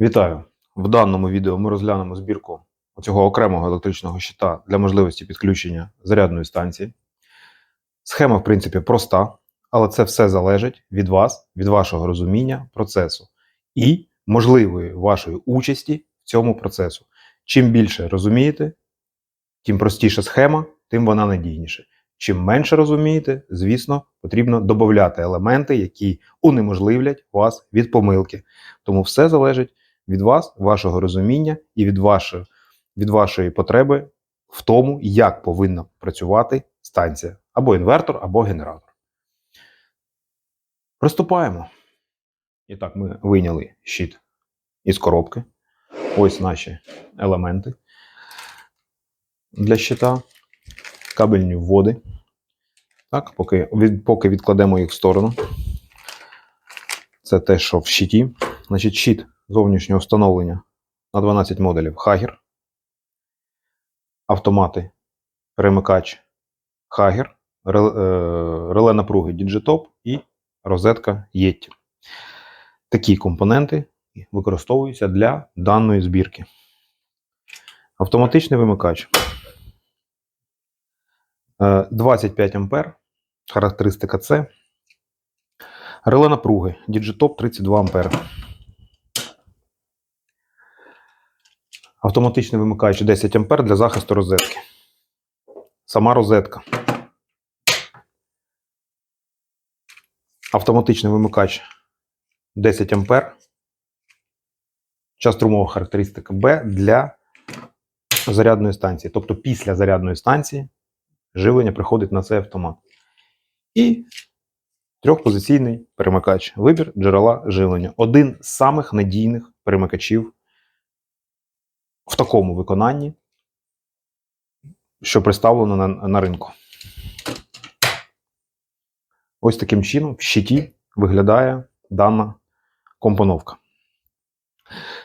Вітаю! В даному відео ми розглянемо збірку цього окремого електричного щита для можливості підключення зарядної станції. Схема, в принципі, проста, але це все залежить від вас, від вашого розуміння процесу і можливої вашої участі в цьому процесу. Чим більше розумієте, тим простіша схема, тим вона надійніша. Чим менше розумієте, звісно, потрібно додати елементи, які унеможливлять вас від помилки. Тому все залежить від вас, вашого розуміння і від вашої, від вашої потреби в тому, як повинна працювати станція або інвертор, або генератор. Приступаємо. І так, ми вийняли щит із коробки. Ось наші елементи для щита, кабельні вводи. Так, поки, від, поки відкладемо їх в сторону. Це те, що в щиті. Значить, щит зовнішнього встановлення на 12 модулів Хагер. Автомати, перемикач Хагер, реле, е, напруги Digitop і розетка Yeti. Такі компоненти використовуються для даної збірки. Автоматичний вимикач. Е, 25 А. Характеристика С. Реле напруги Digitop 32 А. Автоматичний вимикач 10 А для захисту розетки. Сама розетка. Автоматичний вимикач 10 А. Час струмова характеристика Б для зарядної станції. Тобто після зарядної станції живлення приходить на цей автомат. І трьохпозиційний перемикач. Вибір джерела живлення. Один з самих надійних перемикачів в такому виконанні, що представлено на, на ринку. Ось таким чином в щиті виглядає дана компоновка.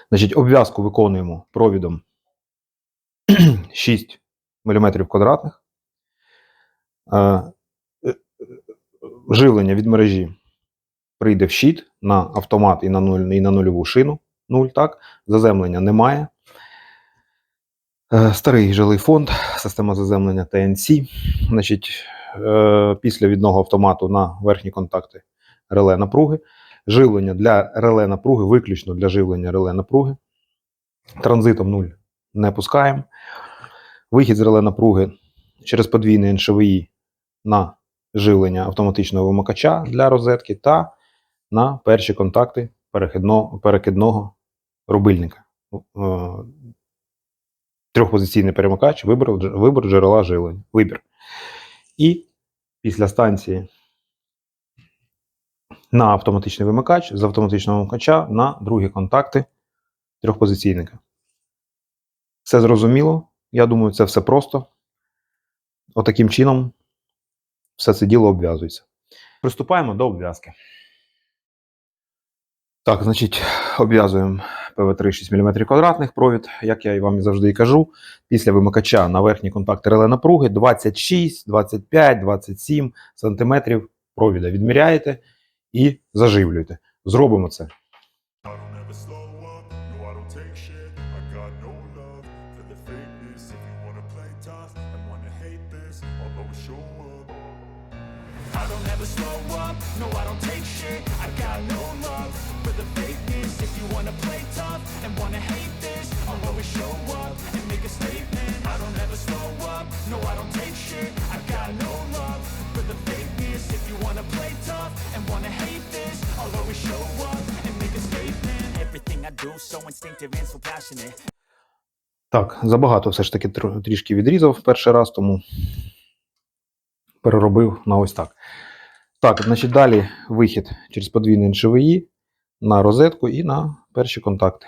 Значить, обв'язку виконуємо провідом 6 мм квадратних. Е, е, Живлення від мережі прийде в щит на автомат і на, нуль, і на нульову шину. 0, так? Заземлення немає. Е, Старий жилий фонд, система заземлення TNC. Значить, е, після відного автомату на верхні контакти реле напруги. Живлення для реле напруги, виключно для живлення реле напруги. Транзитом 0 не пускаємо. Вихід з реле напруги через подвійне НШВІ на живлення автоматичного вимикача для розетки та на перші контакти перехідного, перекидного рубильника. Трьохпозиційний перемикач, вибір, вибір джерела живлення. Вибір. І після станції на автоматичний вимикач, з автоматичного вимикача на другі контакти трьохпозиційника. Все зрозуміло. Я думаю, це все просто. Отаким чином все це діло обв'язується. Приступаємо до обв'язки. Так, значить, обв'язуємо ПВ3 6 мм квадратних провід, як я і вам завжди і кажу. Після вимикача на верхні контакти реле напруги 26, 25, 27 см провіда відміряєте і заживлюєте. Зробимо це. I don't ever slow up, no I don't take shit I got no love for the fakeness If you wanna play and wanna hate this I'll always show up and make a statement I don't ever slow up, no I don't take shit I got no love for the fakeness If you wanna play tough and wanna hate this I'll always show up and make a statement Everything I do so instinctive and so passionate Так, забагато все ж таки трішки відрізав перший раз, тому переробив на ось так. Так, значить, далі вихід через подвійне НШВІ на розетку і на перші контакти.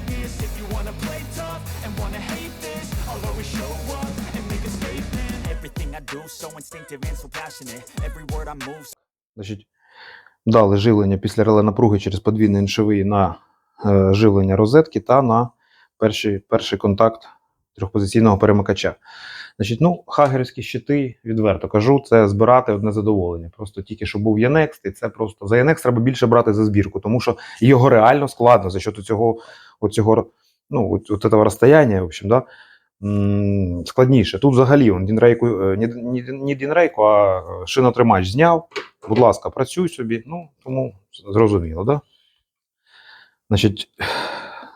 If you wanna play tough and wanna always show up and make a statement. Everything I do so instinctive and so passionate. Every word I move Значить, дали живлення після реле напруги через подвійний іншовий на е, живлення розетки та на перший, перший контакт трьохпозиційного перемикача. Значить, ну, хагерські щити, відверто кажу, це збирати одне задоволення. Просто тільки що був Янекст, і це просто за Янекст треба більше брати за збірку, тому що його реально складно за счет цього, оцього, ну, от, от розстояння, в общем, да, складніше. Тут взагалі он, Дінрейку, е, не, не, не Дінрейку, а е, шинотримач зняв. Будь ласка, працюй собі. Ну, тому зрозуміло, да? Значить,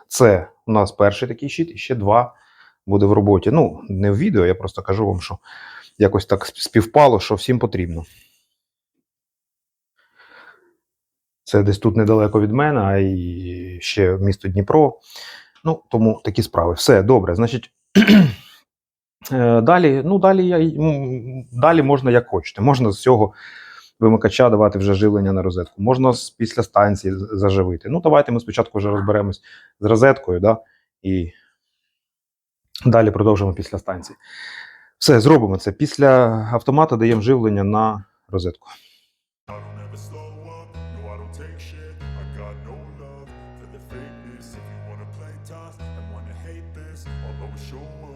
це у нас перший такий щит, і ще два буде в роботі. Ну, не в відео, я просто кажу вам, що якось так співпало, що всім потрібно. Це десь тут недалеко від мене, а і ще місто Дніпро. Ну, тому такі справи. Все добре. Значить, е, далі, ну, далі, я, далі можна як хочете. Можна з цього вимикача давати вже живлення на розетку. Можна з, після станції заживити. Ну, давайте ми спочатку вже розберемось з розеткою, да, і далі продовжимо після станції. Все, зробимо це. Після автомата даємо живлення на розетку. Show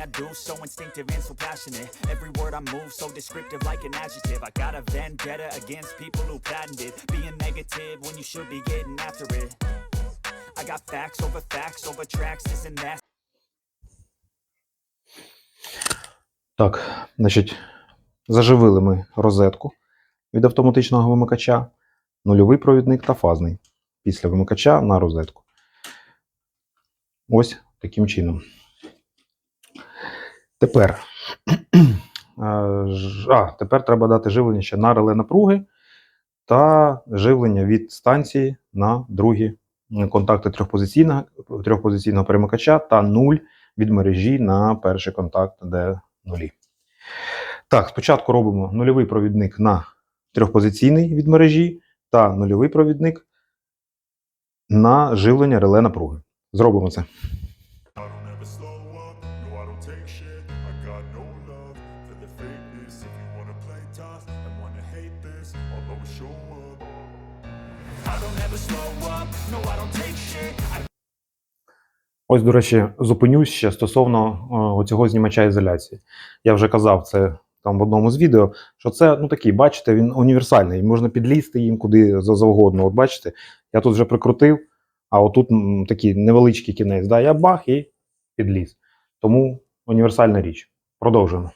Everything I do so instinctive and so passionate Every word I move so descriptive like an adjective I got a vendetta against people who patented Being negative when you should be getting after it I got facts over facts over tracks, this and that Так, значить, заживили ми розетку від автоматичного вимикача, нульовий провідник та фазний після вимикача на розетку. Ось таким чином. Тепер, а, тепер треба дати живлення ще на реле напруги та живлення від станції на другі контакти трьохпозиційного, трьохпозиційного перемикача та нуль від мережі на перший контакт, де нулі. Так, спочатку робимо нульовий провідник на трьохпозиційний від мережі та нульовий провідник на живлення реле напруги. Зробимо це. Slow up, no I don't take shit I got no love for the fakeness If you wanna play tough and wanna hate this I'll always show up I don't ever slow up, no I don't take shit I Ось, до речі, зупинюсь ще стосовно о, цього знімача ізоляції. Я вже казав це там в одному з відео, що це ну такий, бачите, він універсальний. Можна підлізти їм куди за- завгодно. От бачите, я тут вже прикрутив, а отут такий невеличкий кінець. Да, я бах і підліз. Тому універсальна річ. Продовжуємо.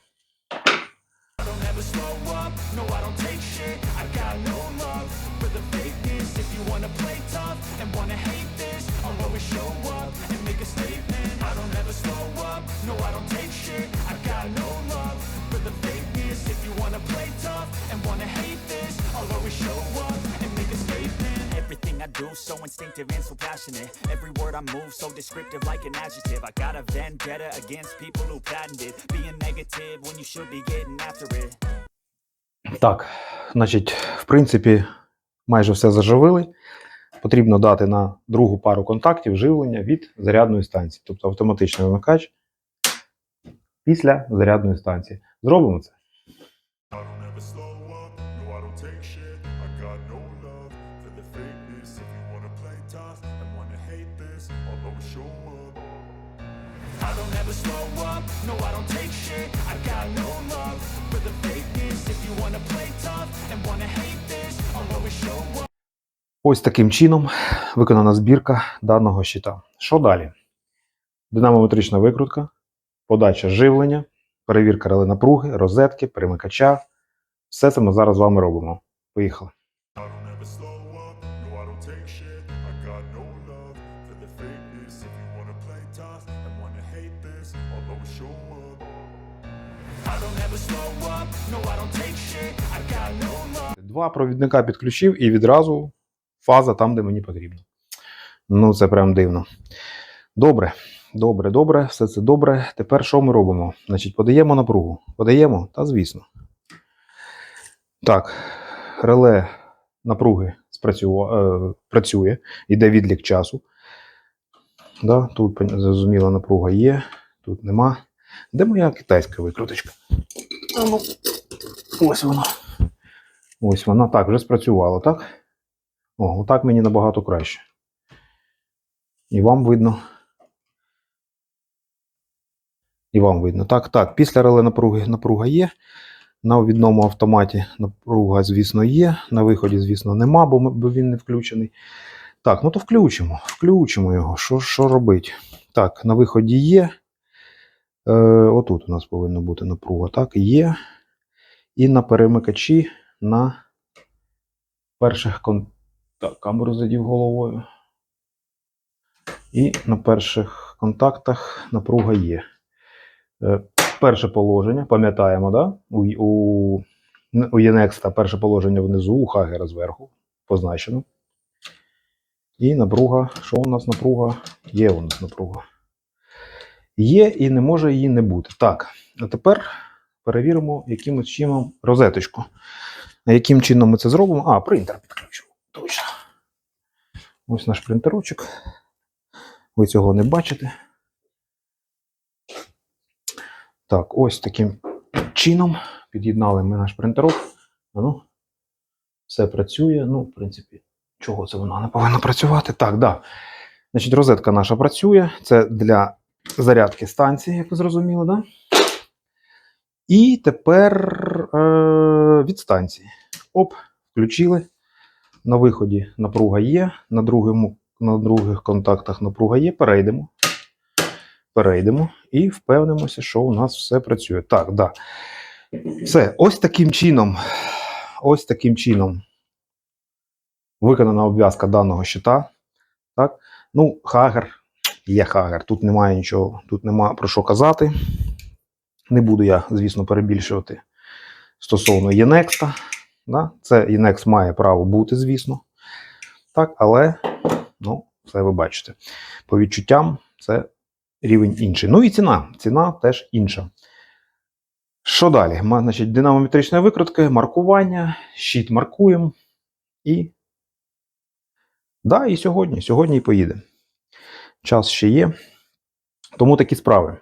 So passionate Every word I move so descriptive like an adjective I got a vendetta against people who patented Being negative when you should be getting after it Так, значить, в принципі, майже все заживили. Потрібно дати на другу пару контактів живлення від зарядної станції, тобто автоматичний вимикач після зарядної станції. Зробимо це. I don't ever slow up, no I don't take shit I got no love for the fakeness I don't ever slow up, no I don't take shit I got no love for the fakeness If you wanna play tough and wanna hate this I'll always show up Ось таким чином виконана збірка даного щита. Що далі? Динамометрична викрутка, подача живлення, перевірка реле напруги, розетки, перемикача. Все це ми зараз з вами робимо. Поїхали. I don't ever slow up, no I don't take shit I got no for If you wanna play tough and wanna hate this I'll always show up I don't ever slow up, no I don't take shit I got no love Два провідника підключив і відразу фаза там, де мені потрібно. Ну, це прям дивно. Добре, добре, добре, все це добре. Тепер що ми робимо? Значить, подаємо напругу. Подаємо? Та звісно. Так, реле напруги спрацюва- е, працює, йде відлік часу. Да, тут зрозуміла напруга є, тут нема. Де моя китайська викруточка? Ось вона. Ось вона. Так, вже спрацювала, так? О, отак мені набагато краще. І вам видно. І вам видно. Так, так. Після реле напруги напруга є. На відному автоматі напруга, звісно, є. На виході, звісно, нема, бо він не включений. Так, ну то включимо. Включимо його. Що, що робить? Так, на виході є. Е, отут у нас повинна бути напруга. Так, є. І на перемикачі на перших кон... Так, камеру задів головою. І на перших контактах напруга є. Е, перше положення, пам'ятаємо, да? у, у, у перше положення внизу, у Хагера зверху, позначено. І напруга. Що у нас напруга? Є у нас напруга. Є і не може її не бути. Так, а тепер перевіримо якимось чином розеточку. Яким чином ми це зробимо? А, принтер підключу. Точно. Ось наш принтерочок. Ви цього не бачите. Так, ось таким чином під'єднали ми наш принтерок. Ну, все працює. Ну, в принципі, чого це вона не повинна працювати? Так, да. Значить, розетка наша працює. Це для зарядки станції, як ви зрозуміли, да? І тепер е, від станції. Оп, включили. На виході напруга є, на, другому, на других контактах напруга є. Перейдемо. Перейдемо і впевнимося, що у нас все працює. Так, да. Все, ось таким чином. Ось таким чином виконана обв'язка даного щита. Так? Ну, Хагер є Хагер. Тут немає нічого, тут немає про що казати. Не буду я, звісно, перебільшувати стосовно Єнекста. Да? Це Єнекс має право бути, звісно. Так, але, ну, все ви бачите. По відчуттям це рівень інший. Ну і ціна. Ціна теж інша. Що далі? Значить, динамометричні викрутки, маркування, щит маркуємо. І. Да, і сьогодні. Сьогодні і поїде. Час ще є. Тому такі справи.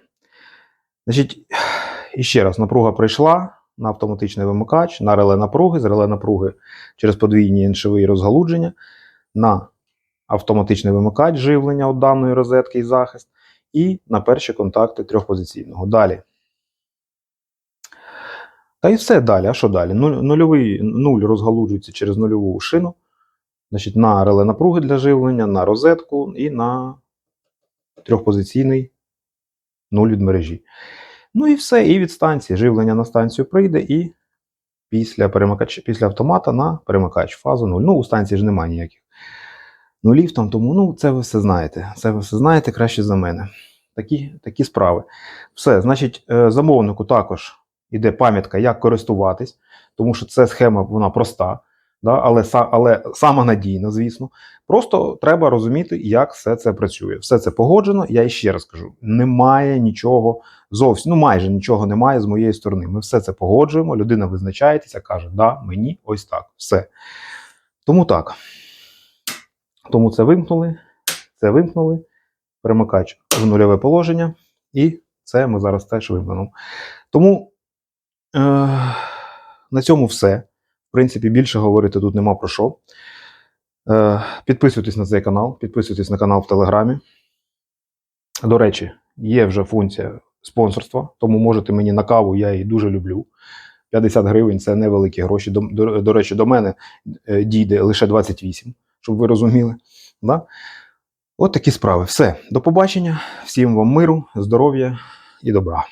Значить, і ще раз, напруга прийшла на автоматичний вимикач, на реле напруги, з реле напруги через подвійні іншові розгалудження, на автоматичний вимикач живлення от даної розетки і захист, і на перші контакти трьохпозиційного. Далі. Та і все далі. А що далі? Нуль, нульовий, нуль розгалуджується через нульову шину. Значить, на реле напруги для живлення, на розетку і на трьохпозиційний нуль від мережі. Ну і все, і від станції. Живлення на станцію прийде, і після перемикача, після автомата на перемикач фазу 0. Ну, у станції ж немає ніяких нулів там, тому ну, це ви все знаєте. Це ви все знаєте краще за мене. Такі, такі справи. Все, значить, е, замовнику також іде пам'ятка, як користуватись, тому що це схема вона проста, да, але, але сама надійна, звісно. Просто треба розуміти, як все це працює. Все це погоджено. Я ще раз кажу: немає нічого зовсім, ну майже нічого немає з моєї сторони. Ми все це погоджуємо. Людина визначається, каже, да, мені ось так. Все. Тому так. Тому це вимкнули, це вимкнули, перемикач в нульове положення, і це ми зараз теж вимкнемо. Тому е- на цьому все. В принципі, більше говорити тут нема про що. Е, підписуйтесь на цей канал, підписуйтесь на канал в Телеграмі. До речі, є вже функція спонсорства, тому можете мені на каву, я її дуже люблю. 50 гривень це невеликі гроші. До, до, до речі, до мене е, дійде лише 28, щоб ви розуміли. Да? От такі справи. Все. До побачення. Всім вам миру, здоров'я і добра.